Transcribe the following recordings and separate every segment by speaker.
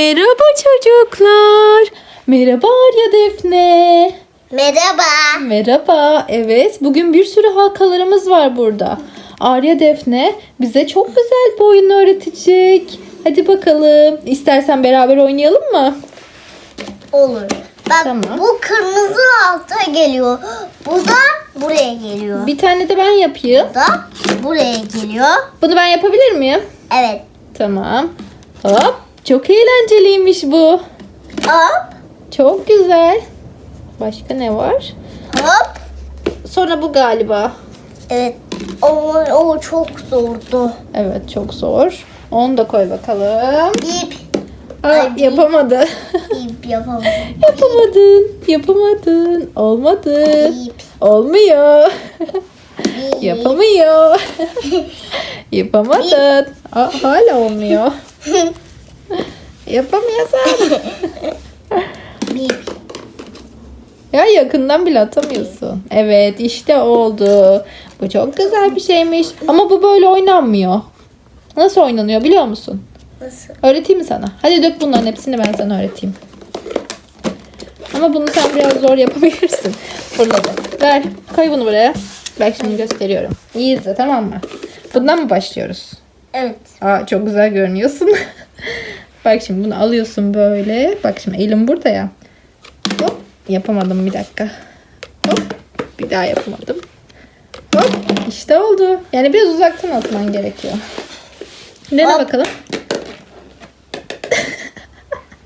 Speaker 1: Merhaba çocuklar. Merhaba Arya Defne.
Speaker 2: Merhaba.
Speaker 1: Merhaba. Evet, bugün bir sürü halkalarımız var burada. Arya Defne bize çok güzel bir oyun öğretecek. Hadi bakalım. İstersen beraber oynayalım mı?
Speaker 2: Olur. Bak
Speaker 1: Tamam.
Speaker 2: bu kırmızı alta geliyor. Bu da buraya geliyor.
Speaker 1: Bir tane de ben yapayım.
Speaker 2: Bu da buraya geliyor.
Speaker 1: Bunu ben yapabilir miyim?
Speaker 2: Evet.
Speaker 1: Tamam. Hop. Çok eğlenceliymiş bu.
Speaker 2: Hop.
Speaker 1: Çok güzel. Başka ne var?
Speaker 2: Hop.
Speaker 1: Sonra bu galiba.
Speaker 2: Evet. O, o çok zordu.
Speaker 1: Evet çok zor. Onu da koy bakalım.
Speaker 2: İp.
Speaker 1: Aa,
Speaker 2: Ay,
Speaker 1: yapamadı.
Speaker 2: İp yapamadım.
Speaker 1: yapamadın. Yapamadın. Olmadı.
Speaker 2: İp.
Speaker 1: Olmuyor.
Speaker 2: İp.
Speaker 1: Yapamıyor. Yapamadın. Aa, hala olmuyor. Yapamıyorsun. Ya yakından bile atamıyorsun. Evet işte oldu. Bu çok güzel bir şeymiş. Ama bu böyle oynanmıyor. Nasıl oynanıyor biliyor musun?
Speaker 2: Nasıl?
Speaker 1: Öğreteyim mi sana? Hadi dök bunların hepsini ben sana öğreteyim. Ama bunu sen biraz zor yapabilirsin. Fırladı. Ver. Koy bunu buraya. Bak şimdi gösteriyorum. İyi izle tamam mı? Bundan mı başlıyoruz?
Speaker 2: Evet.
Speaker 1: Aa çok güzel görünüyorsun. Bak şimdi bunu alıyorsun böyle. Bak şimdi elim burada ya. Hop. Yapamadım bir dakika. Hop. Bir daha yapamadım. Hop. İşte oldu. Yani biraz uzaktan atman gerekiyor. Dene
Speaker 2: Hop.
Speaker 1: bakalım.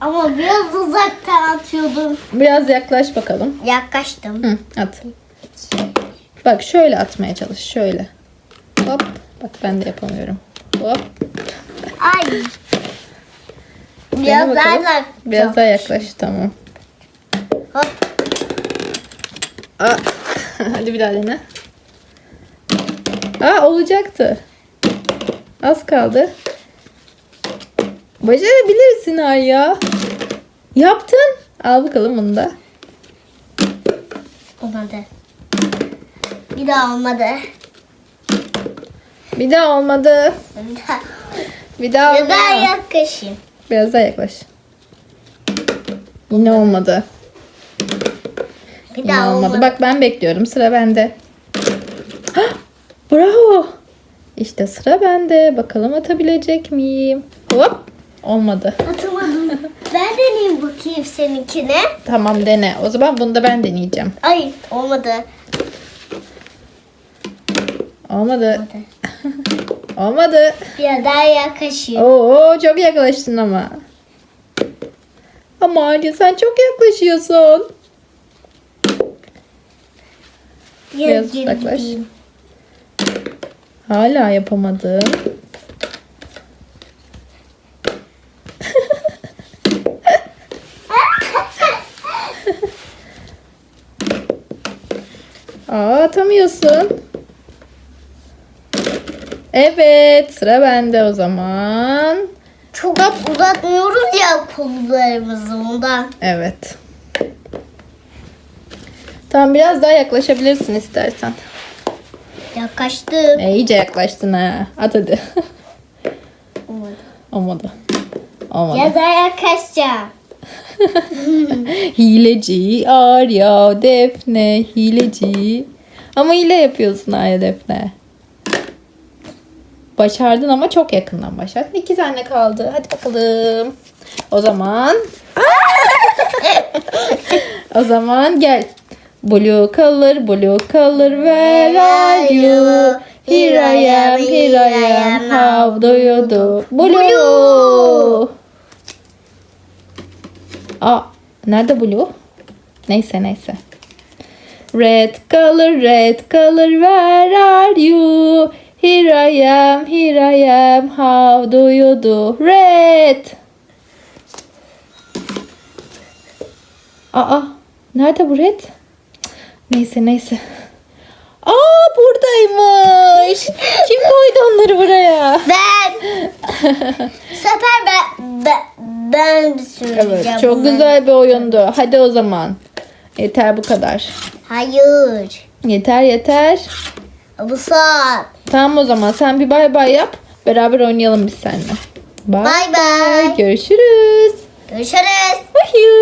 Speaker 2: Ama biraz uzaktan atıyordum.
Speaker 1: Biraz yaklaş bakalım.
Speaker 2: Yaklaştım.
Speaker 1: Hı, at. Bak şöyle atmaya çalış. Şöyle. Hop. Bak ben de yapamıyorum. Hop.
Speaker 2: Ay. Biraz daha
Speaker 1: bakalım.
Speaker 2: uzak.
Speaker 1: Biraz daha yaklaş. Tamam.
Speaker 2: Hop.
Speaker 1: Aa. Hadi bir daha dene. Aa olacaktı. Az kaldı. Başarabilirsin Arya. Yaptın. Al bakalım bunu da.
Speaker 2: Olmadı. Bir daha olmadı.
Speaker 1: Bir daha olmadı. Bir daha
Speaker 2: ya da
Speaker 1: olmadı.
Speaker 2: yaklaşayım.
Speaker 1: Biraz daha yaklaş. Yine olmadı.
Speaker 2: Bir
Speaker 1: Yine
Speaker 2: daha
Speaker 1: olmadı.
Speaker 2: olmadı.
Speaker 1: Bak ben bekliyorum. Sıra bende. Hah, Bravo. İşte sıra bende. Bakalım atabilecek miyim? Hop. Olmadı.
Speaker 2: Atamadım. ben deneyeyim bakayım seninkine.
Speaker 1: Tamam dene. O zaman bunu da ben deneyeceğim.
Speaker 2: Ay olmadı.
Speaker 1: Olmadı.
Speaker 2: Olmadı.
Speaker 1: Olmadı.
Speaker 2: Bir daha yaklaşayım.
Speaker 1: Oo çok yaklaştın ama. Ama Arya sen çok yaklaşıyorsun.
Speaker 2: Gel,
Speaker 1: biraz uzaklaş. Hala yapamadım. Aa atamıyorsun. Evet sıra bende o zaman.
Speaker 2: Çok uzatmıyoruz ya kollarımızı ondan.
Speaker 1: Evet. Tamam biraz daha yaklaşabilirsin istersen.
Speaker 2: Yaklaştım.
Speaker 1: E, iyice yaklaştın ha. At hadi.
Speaker 2: Olmadı.
Speaker 1: Olmadı. Olmadı.
Speaker 2: Ya da yaklaşacağım.
Speaker 1: Hileci Arya Defne hileci. Ama hile yapıyorsun Arya Defne. Başardın ama çok yakından başardın. İki tane kaldı. Hadi bakalım. O zaman o zaman gel. Blue color, blue color, where are you? Here I am, here I am, how do you do? Blue. Aa, nerede blue? Neyse neyse. Red color, red color, where are you? Here I am, here I am, how do you do? Red. Aa, nerede bu red? Neyse neyse. Aa buradaymış. Kim koydu onları buraya?
Speaker 2: Ben. Sefer ben, ben, ben söyleyeceğim.
Speaker 1: Evet çok
Speaker 2: bunları.
Speaker 1: güzel bir oyundu. Hadi o zaman. Yeter bu kadar.
Speaker 2: Hayır.
Speaker 1: Yeter yeter.
Speaker 2: Bu saat.
Speaker 1: Tamam o zaman sen bir bay bay yap. Beraber oynayalım biz seninle.
Speaker 2: Bay bay.
Speaker 1: Görüşürüz.
Speaker 2: Görüşürüz.
Speaker 1: Woohoo!